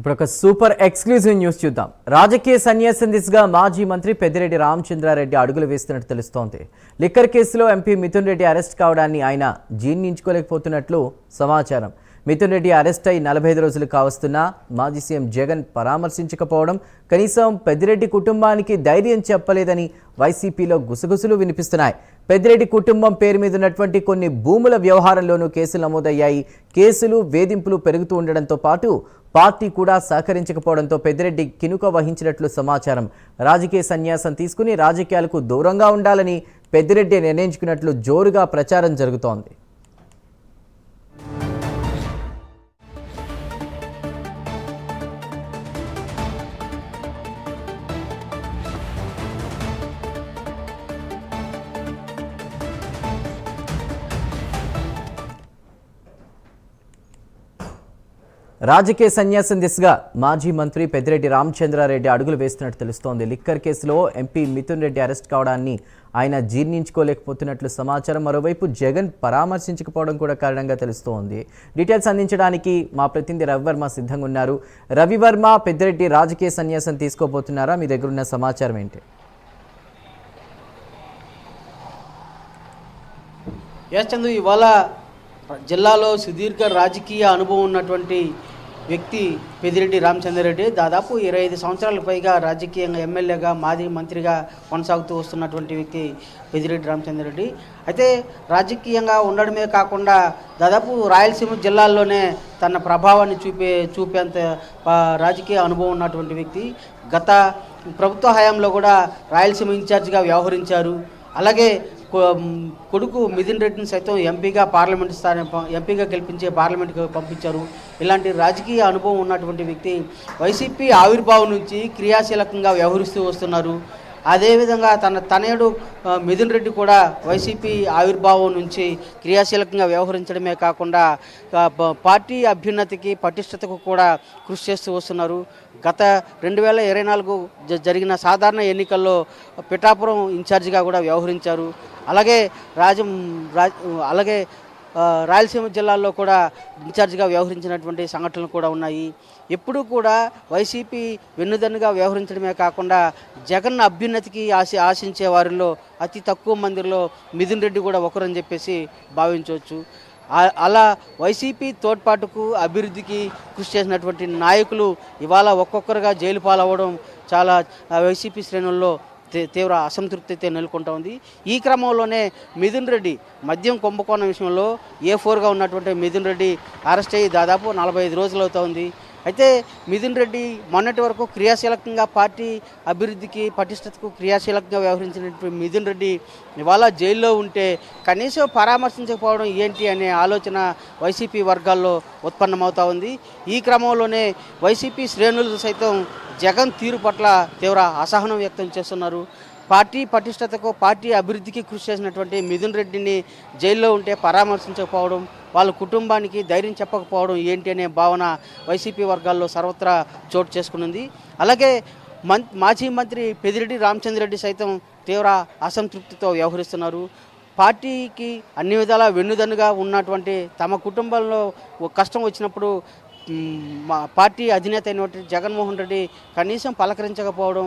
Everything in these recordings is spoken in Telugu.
ఇప్పుడు ఒక సూపర్ ఎక్స్క్లూజివ్ న్యూస్ చూద్దాం. రాజకీయ సన్యాసం దిశగా మాజీ మంత్రి పెద్దిరెడ్డి రామచంద్రారెడ్డి అడుగులు వేస్తున్నట్టు తెలుస్తోంది. లిక్కర్ కేసులో ఎంపీ మిథున్ రెడ్డి అరెస్ట్ కావడాన్ని ఆయన జీర్ణించుకోలేకపోతున్నట్లు సమాచారం. మిథున్ రెడ్డి అరెస్ట్ అయి నలభై ఐదు రోజులు కావస్తున్నా మాజీ సీఎం జగన్ పరామర్శించకపోవడం కనీసం పెద్దిరెడ్డి కుటుంబానికి ధైర్యం చెప్పలేదని వైసీపీలో గుసగుసలు వినిపిస్తున్నాయి. పెద్దిరెడ్డి కుటుంబం పేరు మీద ఉన్నటువంటి కొన్ని భూముల వ్యవహారంలోనూ కేసులు నమోదయ్యాయి. కేసులు వేధింపులు పెరుగుతూ ఉండడంతో పాటు పార్టీ కూడా సహకరించకపోవడంతో పెద్దిరెడ్డి కినుక వహించినట్లు సమాచారం. రాజకీయ సన్యాసం తీసుకుని రాజకీయాలకు దూరంగా ఉండాలని పెద్దిరెడ్డి నిర్ణయించుకున్నట్లు జోరుగా ప్రచారం జరుగుతోంది. రాజకీయ సన్యాసం దిశగా మాజీ మంత్రి పెద్దిరెడ్డి రామచంద్రారెడ్డి అడుగులు వేస్తున్నట్టు తెలుస్తోంది. లిక్కర్ కేసులో ఎంపీ మిథున్ రెడ్డి అరెస్ట్ కావడాన్ని ఆయన జీర్ణించుకోలేకపోతున్నట్లు సమాచారం. మరోవైపు జగన్ పరామర్శించకపోవడం కూడా కారణంగా తెలుస్తోంది. డీటెయిల్స్ అందించడానికి మా ప్రతినిధి రవివర్మ సిద్ధంగా ఉన్నారు. రవివర్మ పెద్దిరెడ్డి రాజకీయ సన్యాసం తీసుకోబోతున్నారా? మీ దగ్గర ఉన్న సమాచారం ఏంటి? ఎస్ ఇవాళ జిల్లాలో సుదీర్ఘ రాజకీయ అనుభవం ఉన్నటువంటి వ్యక్తి పెదిరెడ్డి రామచంద్రరెడ్డి దాదాపు ఇరవై ఐదు సంవత్సరాలకు పైగా రాజకీయంగా ఎమ్మెల్యేగా మాజీ మంత్రిగా కొనసాగుతూ వస్తున్నటువంటి వ్యక్తి పెదిరెడ్డి రామచంద్రరెడ్డి. అయితే రాజకీయంగా ఉండడమే కాకుండా దాదాపు రాయలసీమ జిల్లాల్లోనే తన ప్రభావాన్ని చూపే చూపేంత రాజకీయ అనుభవం ఉన్నటువంటి వ్యక్తి. గత ప్రభుత్వ హయాంలో కూడా రాయలసీమ ఇన్ఛార్జిగా వ్యవహరించారు. అలాగే కొడుకు మిథున్ రెడ్డిని సైతం ఎంపీగా పార్లమెంట్ స్థానం ఎంపీగా గెలిపించే పార్లమెంట్కి పంపించారు. ఇలాంటి రాజకీయ అనుభవం ఉన్నటువంటి వ్యక్తి వైసీపీ ఆవిర్భావం నుంచి క్రియాశీలకంగా వ్యవహరిస్తూ వస్తున్నారు. అదేవిధంగా తన తనయుడు మిథున్ రెడ్డి కూడా వైసీపీ ఆవిర్భావం నుంచి క్రియాశీలకంగా వ్యవహరించడమే కాకుండా పార్టీ అభ్యున్నతికి పటిష్టతకు కూడా కృషి చేస్తూ వస్తున్నారు. గత రెండు వేల ఇరవై నాలుగు జ- జరిగిన సాధారణ ఎన్నికల్లో పిఠాపురం ఇన్ఛార్జిగా కూడా వ్యవహరించారు. అలాగే రాజం రాజ్ అలాగే రాయలసీమ జిల్లాల్లో కూడా ఇన్ఛార్జిగా వ్యవహరించినటువంటి సంఘటనలు కూడా ఉన్నాయి. ఎప్పుడూ కూడా వైసీపీ వెన్నుదన్నుగా వ్యవహరించడమే కాకుండా జగన్ అభ్యున్నతికి ఆశ ఆశించే వారిలో అతి తక్కువ మందిలో మిథున్ రెడ్డి కూడా ఒకరని చెప్పేసి భావించవచ్చు. అలా వైసీపీ తోడ్పాటుకు అభివృద్ధికి కృషి చేసినటువంటి నాయకులు ఇవాళ ఒక్కొక్కరుగా జైలు పాలవ్వడం చాలా వైసీపీ శ్రేణుల్లో తీవ్ర అసంతృప్తి అయితే నెలకొంటా ఉంది. ఈ క్రమంలోనే మిథున్ రెడ్డి మద్యం కుంభకోణం విషయంలో ఏ ఫోర్గా ఉన్నటువంటి మిథున్ రెడ్డి అరెస్ట్ అయ్యి దాదాపు నలభై ఐదు రోజులు అవుతోంది అయితే మిథున్ రెడ్డి మొన్నటి వరకు క్రియాశీలకంగా పార్టీ అభివృద్ధికి పటిష్టతకు క్రియాశీలకంగా వ్యవహరించినటువంటి మిథున్ రెడ్డి ఇవాళ జైల్లో ఉంటే కనీసం పరామర్శించకపోవడం ఏంటి అనే ఆలోచన వైసీపీ వర్గాల్లో ఉత్పన్నమవుతా ఉంది. ఈ క్రమంలోనే వైసీపీ శ్రేణులు సైతం జగన్ తీరు పట్ల తీవ్ర అసహనం వ్యక్తం చేస్తున్నారు. పార్టీ పటిష్టతకు పార్టీ అభివృద్ధికి కృషి చేసినటువంటి మిథున్ రెడ్డిని జైల్లో ఉంటే పరామర్శించకపోవడం వాళ్ళ కుటుంబానికి ధైర్యం చెప్పకపోవడం ఏంటి అనే భావన వైసీపీ వర్గాల్లో సర్వత్రా చోటు చేసుకునింది. అలాగే మం మాజీ మంత్రి పెదిరెడ్డి రామచంద్రరెడ్డి సైతం తీవ్ర అసంతృప్తితో వ్యవహరిస్తున్నారు. పార్టీకి అన్ని విధాలా వెన్నుదన్నుగా ఉన్నటువంటి తమ కుటుంబంలో కష్టం వచ్చినప్పుడు మా పార్టీ అధినేత అయినటువంటి జగన్మోహన్ రెడ్డి కనీసం పలకరించకపోవడం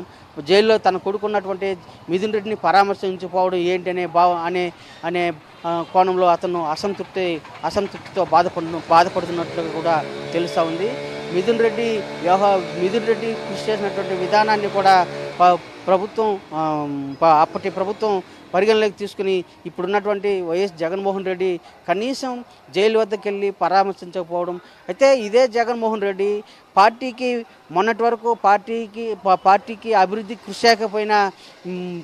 జైల్లో తన కొడుకున్నటువంటి మిథున్ రెడ్డిని పరామర్శించకపోవడం ఏంటి అనే భావ అనే అనే కోణంలో అతను అసంతృప్తి అసంతృప్తితో బాధపడు బాధపడుతున్నట్లు కూడా తెలుస్తూ ఉంది. మిథున్ రెడ్డి వ్యవహార మిథున్ రెడ్డి కృషి చేసినటువంటి విధానాన్ని కూడా ప్రభుత్వం అప్పటి ప్రభుత్వం పరిగణలోకి తీసుకుని ఇప్పుడున్నటువంటి వైఎస్ జగన్మోహన్ రెడ్డి కనీసం జైలు వద్దకు వెళ్ళి పరామర్శించకపోవడం. అయితే ఇదే జగన్మోహన్ రెడ్డి పార్టీకి మొన్నటి వరకు పార్టీకి పార్టీకి అభివృద్ధి కృషి చేయకపోయినా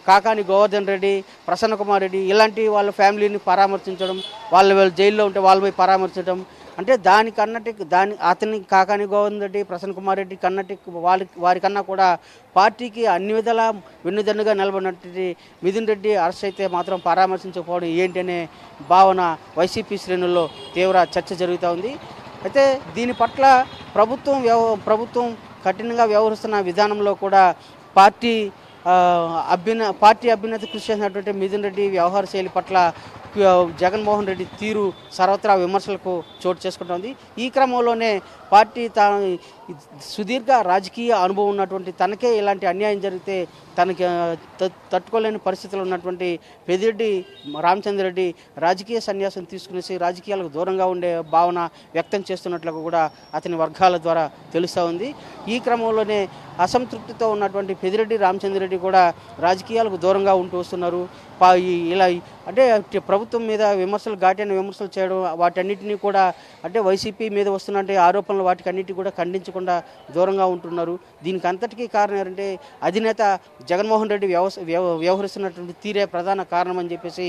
కాకాని గోవర్ధన్ రెడ్డి ప్రసన్న కుమార్ రెడ్డి ఇలాంటి వాళ్ళ ఫ్యామిలీని పరామర్శించడం వాళ్ళ జైల్లో ఉంటే వాళ్ళపై పరామర్శించడం అంటే దానికన్నటి దాని అతని కాకాని గోవింద్ రెడ్డి ప్రసన్న కుమార్ రెడ్డి కన్నటి వారి వారికన్నా కూడా పార్టీకి అన్ని విధాల వెన్నుదన్నుగా నిలబడినటువంటి మిథున్ రెడ్డి అరెస్ట్ అయితే మాత్రం పరామర్శించకపోవడం ఏంటనే భావన వైసీపీ శ్రేణుల్లో తీవ్ర చర్చ జరుగుతూ ఉంది. అయితే దీని పట్ల ప్రభుత్వం వ్యవ ప్రభుత్వం కఠినంగా వ్యవహరిస్తున్న విధానంలో కూడా పార్టీ అభ్యున పార్టీ అభ్యున్నతి కృషి చేసినటువంటి మిథున్ రెడ్డి వ్యవహార శైలి పట్ల జగన్మోహన్ రెడ్డి తీరు సర్వత్రా విమర్శలకు చోటు చేసుకుంటోంది. ఈ క్రమంలోనే పార్టీ తా సుదీర్ఘ రాజకీయ అనుభవం ఉన్నటువంటి తనకే ఇలాంటి అన్యాయం జరిగితే తనకి తట్టుకోలేని పరిస్థితులు ఉన్నటువంటి పెదిరెడ్డి రామచంద్రరెడ్డి రాజకీయ సన్యాసం తీసుకునేసి రాజకీయాలకు దూరంగా ఉండే భావన వ్యక్తం చేస్తున్నట్లుగా కూడా అతని వర్గాల ద్వారా తెలుస్తూ ఉంది. ఈ క్రమంలోనే అసంతృప్తితో ఉన్నటువంటి పెదిరెడ్డి రామచంద్రరెడ్డి కూడా రాజకీయాలకు దూరంగా ఉంటూ వస్తున్నారు. ఇలా అంటే ప్రభుత్వం మీద విమర్శలు ఘాటైన విమర్శలు చేయడం వాటన్నిటినీ కూడా అంటే వైసీపీ మీద వస్తున్నటువంటి ఆరోపణలు వాటికన్నిటి కూడా లేకుండా దూరంగా ఉంటున్నారు. దీనికి అంతటికీ కారణం ఏంటంటే అధినేత జగన్మోహన్ రెడ్డి వ్యవస్థ వ్యవ- వ్యవహరిస్తున్నటువంటి తీరే ప్రధాన కారణం అని చెప్పేసి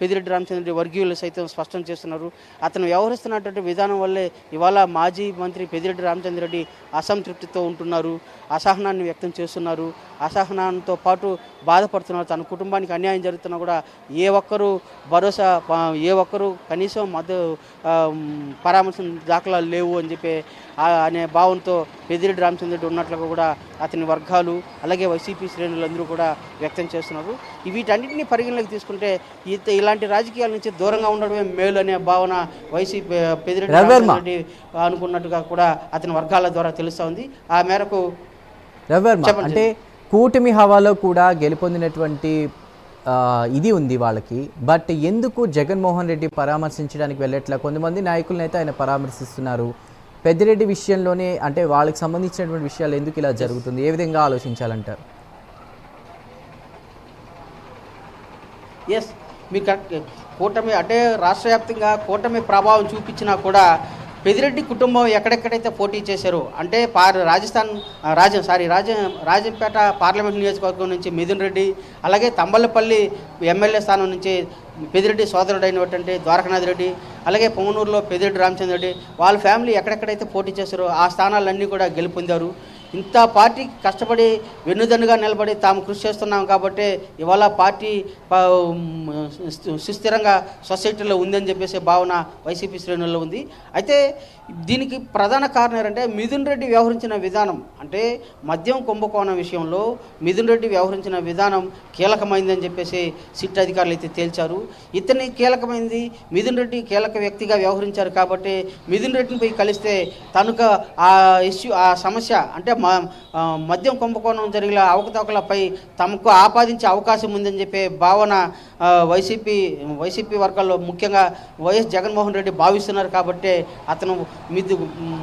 పెదిరెడ్డి రామచంద్రరెడ్డి వర్గీయులు సైతం స్పష్టం చేస్తున్నారు. అతను వ్యవహరిస్తున్నటువంటి విధానం వల్లే ఇవాళ మాజీ మంత్రి పెదిరెడ్డి రామచంద్రరెడ్డి అసంతృప్తితో ఉంటున్నారు అసహనాన్ని వ్యక్తం చేస్తున్నారు. అసహనంతో పాటు బాధపడుతున్నారు. తన కుటుంబానికి అన్యాయం జరుగుతున్నా కూడా ఏ ఒక్కరూ భరోసా ఏ ఒక్కరూ కనీసం మద్దతు పరామర్శం దాఖలాలు లేవు అని చెప్పి అనే భావంతో పెద్దిరెడ్డి రామచంద్రెడ్డి ఉన్నట్లుగా కూడా అతని వర్గాలు అలాగే వైసీపీ శ్రేణులందరూ కూడా వ్యక్తం చేస్తున్నారు. వీటన్నిటిని పరిగణలోకి తీసుకుంటే ఇలాంటి రాజకీయాల నుంచి దూరంగా ఉండడమే మేలు అనే భావన వైసీపీ పెద్దిరెడ్డి రవివర్మ. రామచంద్రెడ్డి అనుకున్నట్టుగా కూడా అతని వర్గాల ద్వారా తెలుస్తూ ఉంది ఆ మేరకు. అంటే కూటమి హవాలో కూడా గెలుపొందినటువంటి ఇది ఉంది వాళ్ళకి. బట్ ఎందుకు జగన్మోహన్ రెడ్డి పరామర్శించడానికి వెళ్ళట్లా? కొంతమంది నాయకులను అయితే ఆయన పరామర్శిస్తున్నారు. పెద్దిరెడ్డి విషయంలోనే అంటే వాళ్ళకి సంబంధించినటువంటి విషయాలు ఎందుకు ఇలా జరుగుతుంది? ఏ విధంగా ఆలోచించాలంటారు? ఎస్ మీకు కూటమి అంటే రాష్ట్ర వ్యాప్తంగా కూటమి ప్రభావం చూపించినా కూడా పెదిరెడ్డి కుటుంబం ఎక్కడెక్కడైతే పోటీ చేశారో అంటే పార్ రాజస్థాన్ రాజం సారీ రాజ రాజంపేట పార్లమెంట్ నియోజకవర్గం నుంచి మిథున్ రెడ్డి అలాగే తంబలపల్లి ఎమ్మెల్యే స్థానం నుంచి పెదిరెడ్డి సోదరుడు అయినటువంటి ద్వారకనాథ్ రెడ్డి అలాగే పొంగనూరులో పెదిరెడ్డి రామచంద్ర రెడ్డి వాళ్ళ ఫ్యామిలీ ఎక్కడెక్కడైతే పోటీ చేశారో ఆ స్థానాలన్నీ కూడా గెలుపొందారు. ఇంత పార్టీ కష్టపడి వెన్నుదన్నుగా నిలబడి తాము కృషి చేస్తున్నాం కాబట్టి ఇవాళ పార్టీ సుస్థిరంగా సొసైటీలో ఉందని చెప్పేసి భావన వైసీపీ శ్రేణుల్లో ఉంది. అయితే దీనికి ప్రధాన కారణం ఏంటంటే మిథున్ రెడ్డి వ్యవహరించిన విధానం. అంటే మద్యం కుంభకోణం విషయంలో మిథున్ రెడ్డి వ్యవహరించిన విధానం కీలకమైందని చెప్పేసి సిట్ అధికారులు అయితే తేల్చారు. ఇతని కీలకమైంది మిథున్ రెడ్డి కీలక వ్యక్తిగా వ్యవహరించారు కాబట్టి మిథున్ రెడ్డిని పోయి కలిస్తే తనుక ఆ ఇష్యూ ఆ సమస్య అంటే మద్యం కుంభకోణం జరిగిన అవకతవకలపై తమకు ఆపాదించే అవకాశం ఉందని చెప్పే భావన వైసీపీ వైసీపీ వర్గాల్లో ముఖ్యంగా వైఎస్ జగన్మోహన్ రెడ్డి భావిస్తున్నారు కాబట్టి అతను మిద్దు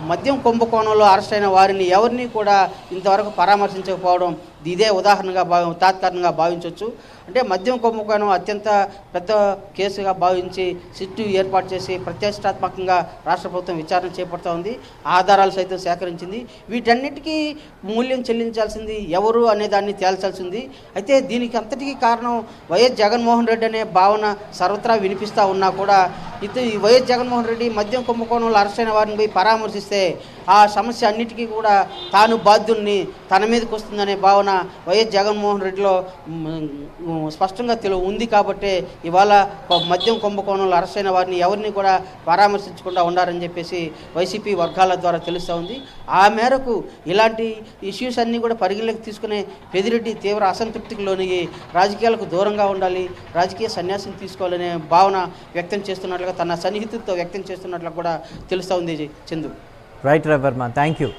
మద్యం కుంభకోణంలో అరెస్ట్ అయిన వారిని ఎవరిని కూడా ఇంతవరకు పరామర్శించకపోవడం ఇదే ఉదాహరణగా భావి తాత్కాలికంగా భావించవచ్చు అంటే మద్యం కుంభకోణం అత్యంత పెద్ద కేసుగా భావించి సిట్టు ఏర్పాటు చేసి ప్రతిష్టాత్మకంగా రాష్ట్ర ప్రభుత్వం విచారణ చేపడుతూ ఉంది. ఆధారాలు సైతం సేకరించింది. వీటన్నిటికీ మూల్యం చెల్లించాల్సింది ఎవరు అనే దాన్ని తేల్చాల్సింది. అయితే దీనికి అంతటికీ కారణం వైఎస్ జగన్మోహన్ రెడ్డి అనే భావన సర్వత్రా వినిపిస్తూ ఉన్నా కూడా ఇతను ఈ వైఎస్ జగన్మోహన్ రెడ్డి మద్యం కుంభకోణంలో అరెస్ట్ అయిన వారిని పోయి పరామర్శిస్తే ఆ సమస్య అన్నిటికీ కూడా తాను బాధ్యుల్ని తన మీదకి వస్తుందనే భావన వైఎస్ జగన్మోహన్ రెడ్డిలో స్పష్టంగా తెలు ఉంది కాబట్టి ఇవాళ మద్యం కుంభకోణంలో అరెస్ట్ అయిన వారిని ఎవరిని కూడా పరామర్శించకుండా ఉండారని చెప్పేసి వైసీపీ వర్గాల ద్వారా తెలుస్తూ ఉంది. ఆ మేరకు ఇలాంటి ఇష్యూస్ అన్నీ కూడా పరిగణలోకి తీసుకునే పెదిరెడ్డి తీవ్ర అసంతృప్తికి లోనిగి రాజకీయాలకు దూరంగా ఉండాలి రాజకీయ సన్యాసం తీసుకోవాలనే భావన వ్యక్తం చేస్తున్నట్లుగా తన సన్నిహితులతో వ్యక్తం చేస్తున్నట్లు కూడా తెలుస్తూ ఉంది చందు. రైట్ రవర్మ థ్యాంక్ యూ